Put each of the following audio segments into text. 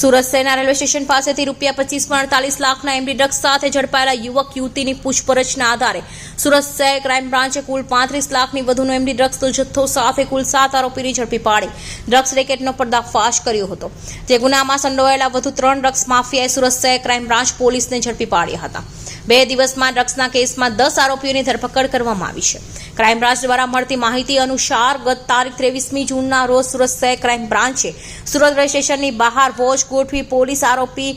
સુરત સેના railway station પાસેથી રૂપિયા પચીસ અડતાલીસ લાખના એમડી ડ્રગ્સ સાથે ઝડપાયેલા યુવક, યુવતીની પૂછપરછના આધારે સુરત શહેર ક્રાઇમ બ્રાન્ચે કુલ પાંત્રીસ લાખની વધુનો એમડી ડ્રગ્સનો જથ્થો સાથે કુલ સાત આરોપીની ઝડપી પાડી. ડ્રગ્સ રેકેટનો પર્દાફાશ કર્યો હતો. જે ગુનામાં સંડોવાયેલા વધુ ત્રણ ડ્રગ્સ માફિયાએ સુરત શહેર ક્રાઇમ બ્રાન્ચ પોલીસને ઝડપી પાડ્યા હતા. બે દિવસમાં ડ્રગ્સના કેસમાં દસ આરોપીઓની ધરપકડ કરવામાં આવી છે. ક્રાઇમ બ્રાન્ચ દ્વારા મળતી માહિતી અનુસાર ગત તારીખ ત્રેવીસમી જૂનના રોજ સુરત શહેર ક્રાઇમ બ્રાન્ચે સુરત સ્ટેશનની બહાર વોચ ગોઠવી પોલીસ આરોપી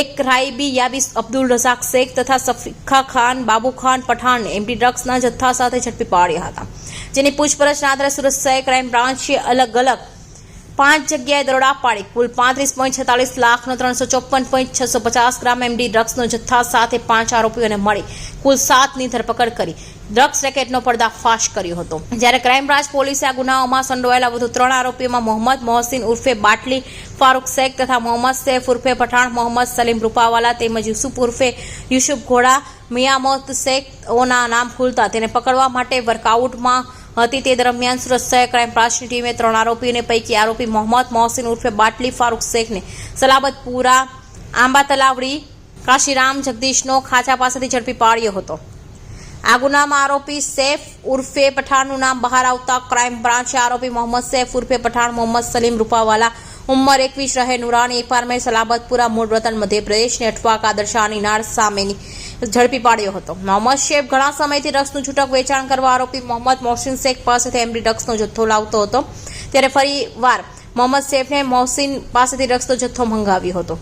એક રાઈબી યાબી અબ્દુલ રઝાક શેખ તથા સફીખા ખાન, બાબુ ખાન પઠાણ એમડી ડ્રગ્સના જથ્થા સાથે ઝડપી પાડ્યા હતા. જેની પૂછપરછના આધારે સુરત શહેર ક્રાઇમ બ્રાન્ચે અલગ અલગ પાંચ જગ્યાએ દરોડા પાડી. કુલ પાંત્રીસ પોઈન્ટ છેતાલીસ લાખનો ત્રણસો ચોપન પોઈન્ટ છસો પચાસ ગ્રામ એમડી ડ્રગ્સનો જથ્થા સાથે પાંચ આરોપીઓને મળી. કુલ સાતની ધરપકડ કરી. ડ્રગ્સ રેકેટનો પર્દાફાશ કર્યો હતો. જ્યારે ક્રાઇમ બ્રાન્ચ પોલીસે આ ગુનાઓમાં સંડોવાયેલા વધુ ત્રણ આરોપીઓમાં મોહમ્મદ મોહસિન ઉર્ફે બાટલી, ફારૂક શેખ તથા મોહમ્મદ સૈફ ઉર્ફે પઠાણ, મોહમ્મદ સલીમ રૂપાવાલા તેમજ યુસુફ ઉર્ફે યુસુફ ઘોડા, મિયામત શેખઓના નામ ખુલતા તેને પકડવા માટે વર્કઆઉટમાં હતી. તે દરમિયાન સુરત શહેર ક્રાઇમ બ્રાન્ચની ટીમે ત્રણ આરોપીઓને પૈકી આરોપી મોહમ્મદ મોહસિન ઉર્ફે બાટલી ફારૂક શેખને સલાબતપુરા આંબા તલાવડી કાશીરામ, જગદીશનો ખાચા પાસેથી ઝડપી પાડ્યો હતો. આ ગુનામાં આરોપી સૈફ ઉર્ફે પઠાણનું નામ બહાર આવતા ક્રાઇમ બ્રાન્ચે આરોપી મોહમ્મદ સૈફ ઉર્ફે પઠાણ, મોહમ્મદ સલીમ રૂપાવાલા ઉંમર એકવીસ રહે, નુરાની એપાર્ટમેન્ટ સલાબતપુરા મૂળ વતન મધ્યપ્રદેશને અઠવા કાદરશાહની નાર સામેની ઝડપી પાડ્યો હતો. મોહમ્મદ શેફ ઘણા સમયથી ડ્રગ્સનું છૂટક વેચાણ કરવા આરોપી મોહમ્મદ મોહસિન શેખ પાસેથી એમડી ડ્રગ્સનો જથ્થો લાવતો હતો. ત્યારે ફરીવાર મોહમ્મદ શેફને મોહસિન પાસેથી ડ્રગ્સનો જથ્થો મંગાવ્યો હતો.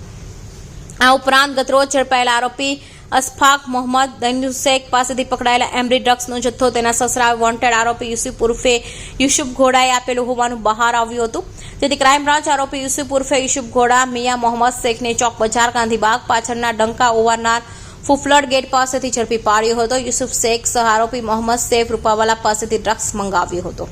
આ ઉપરાંત ગતરોજ ઝડપાયેલા આરોપી અસફાક મોહમ્મદ, દૈનુ શેખ પાસેથી પકડાયેલા એમરી ડ્રગ્સનો જથ્થો, તેના સસરા વોન્ટેડ આરોપી યુસુફ ઉર્ફે યુસુફ ઘોડાએ આપેલું હોવાનું બહાર આવ્યું હતું. જેથી ક્રાઇમ બ્રાન્ચ આરોપી યુસુફ ઉર્ફે યુસુફ ઘોડા, મિયા મોહમ્મદ શેખને ચોક બજાર ગાંધીબાગ પાછળના ડંકા ઓવારનાર ફુફલડ ગેટ પાસેથી ઝડપી પાડ્યો હતો. યુસુફ શેખ સહ આરોપી મોહમ્મદ સૈફ રૂપાવાલા પાસેથી ડ્રગ્સ મંગાવ્યો હતો.